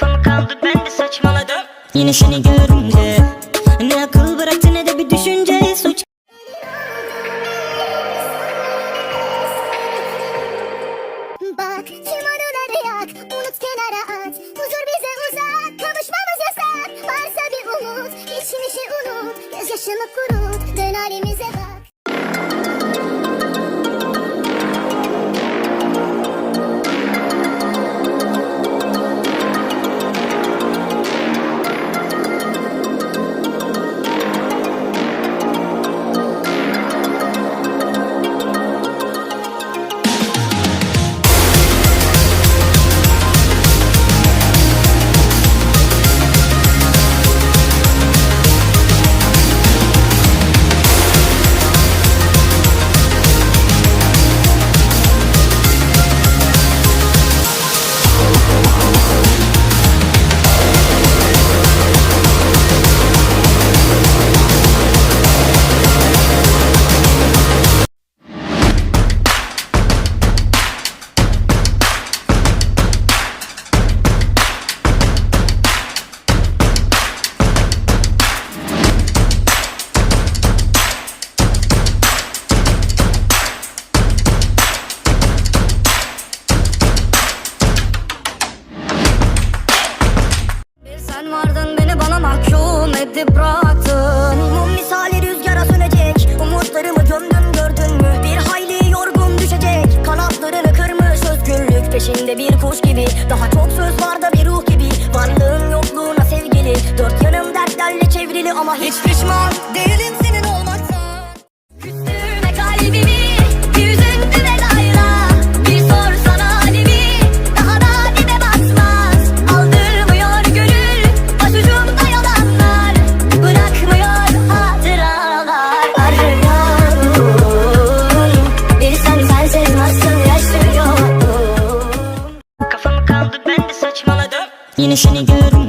Kafamı kaldı ben de saçmaladım. Yine seni görünce Ne akıl bıraktı ne de bir düşünce Suç. Bak tüm anıları yak Unut kenara at Huzur bize uzak Kavuşmamız yasak Varsa bir umut Geçmişi unut. Gözyaşını kurut Dön halimize bak edip bıraktın Mum misali rüzgara sönecek. Umutlarımı gömdün gördün mü? Bir hayli yorgun düşecek. Kanatlarını kırmış özgürlük Peşinde bir kuş gibi. Daha çok söz var da bir ruh gibi. Varlığın yokluğuna sevgili. Dört yanım dertlerle çevrili Ama hiç pişman değilim Yine seni görünce